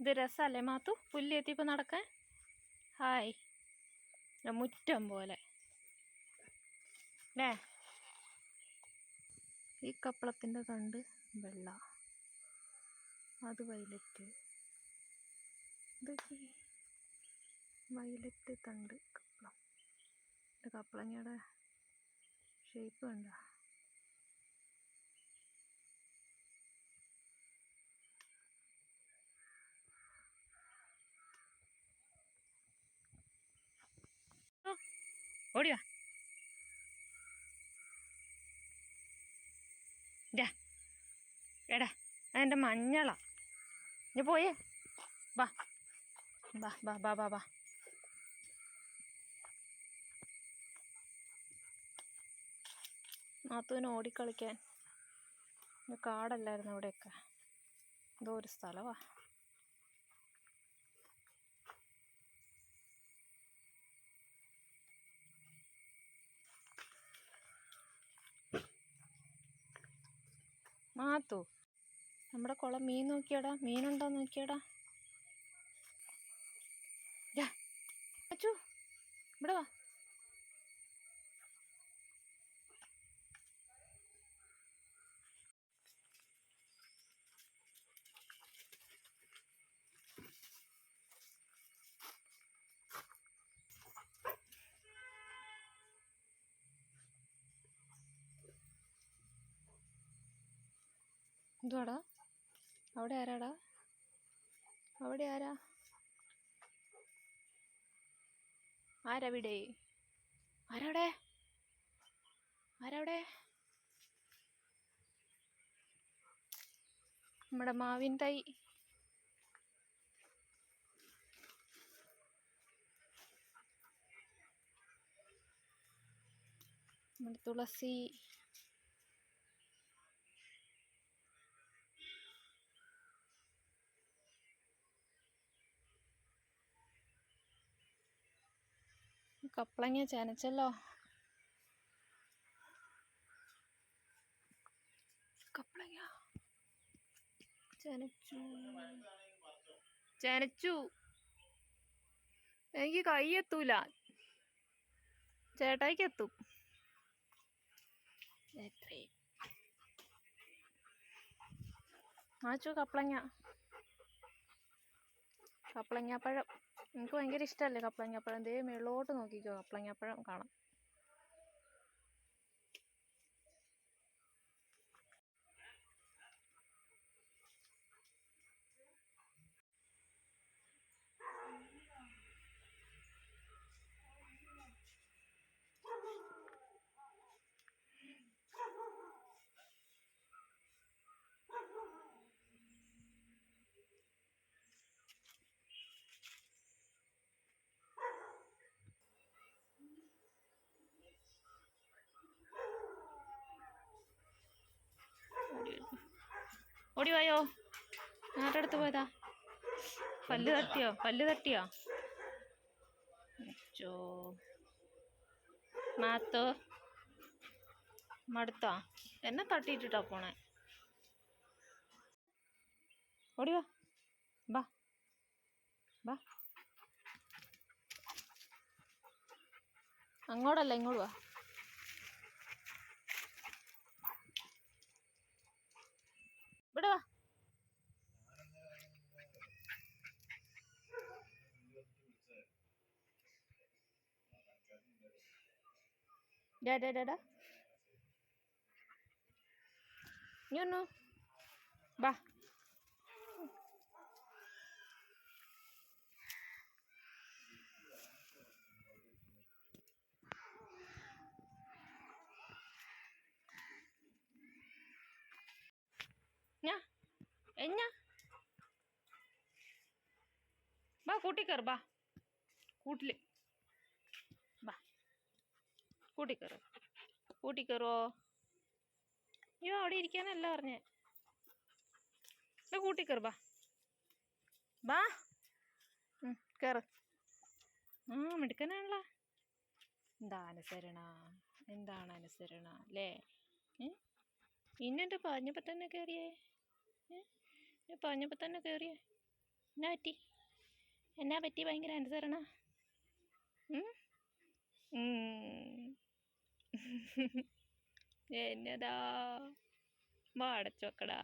ഇത് രസമല്ലേ മാത്തു? പുല്ല് എത്തിയപ്പോൾ നടക്കാൻ? ഹായ്. മുറ്റം പോലെ. അല്ലേ ഈ കപ്പളത്തിന്റെ തണ്ട് വെള്ള. അത് വയലറ്റ് ഇതൊക്കെ വയലറ്റ് തണ്ട് കപ്പളം. കപ്പളങ്ങയുടെ ഷേപ്പ് കണ്ട. ഓടിവാ. ഇതാ എടാ അതെന്റെ മഞ്ഞളാ. നീ പോയേ. വാ. വാ വാ വാ വാ വാ. നാത്തൂന് ഓടിക്കളിക്കാൻ. കാടല്ലായിരുന്നു അവിടെയൊക്കെ. എന്തോ ഒരു സ്ഥലവാ. മാത്തു. നമ്മുടെ കുളം മീൻ നോക്കിയടാ. മീനുണ്ടോ നോക്കിയടാ. അച്ചു ഇവിടെ വാ. എന്തുവാടാ? അവിടെ ആരാടാ? അവിടെ ആരാ? ആരവിടെ? ആരവിടെ? ആരവിടെ? നമ്മുടെ മാവിൻ തൈ. നമ്മുടെ തുളസി. കപ്പളങ്ങ ചനച്ചല്ലോ. കപ്പളങ്ങ ചനച്ചു. ചനച്ചു. എനിക്ക് കൈ എത്തൂല ചേട്ടായിക്ക് എത്തും എത്രേ മാച്ചു കപ്പളങ്ങ കപ്പളങ്ങാപ്പഴം എനിക്ക് ഭയങ്കര ഇഷ്ടമല്ലേ കപ്പളങ്ങാപ്പഴം ദേ മേളോട്ട് നോക്കിക്കോ കപ്പളങ്ങാപ്പഴം കാണാം. ഓടി വായോ. ആരുടെ പോയതാ. പല്ല് തട്ടിയോ? പല്ല് തട്ടിയോ? ചോ മാത്തോ മടുത്തോ? എന്നെ തട്ടിയിട്ടിട്ടാ പോണേ. ഓടി വാ. ബാ. ബാ. അങ്ങോട്ടല്ല ഇങ്ങോട്ട് വാ. เดี๋ยวเดี๋ยวเดี๋ยวยูนูบะเนี่ยเอ็นเนี่ยบะกูที่กรบะกูที่ കൂട്ടി കയറ് കൂട്ടി കയറുവോ അയ്യോ അവിടെ ഇരിക്കാനല്ല പറഞ്ഞേ. ബാ കൂട്ടി കയറ് ബാ. ബാ കയറ് ആ മിടുക്കനാണല്ലോ. എന്താ അനുസരണ? എന്താണ് അനുസരണ? അല്ലേ? ഇന്നെന്റെ പറഞ്ഞപ്പോൾ തന്നെ കയറിയേ ഞാൻ പറഞ്ഞപ്പോൾ തന്നെ കയറിയേ എന്നാ പറ്റി? എന്നാ പറ്റി? ഭയങ്കര അനുസരണ? ഉം? ഉം. എന്നതാ? വാടച്ചോക്കടാ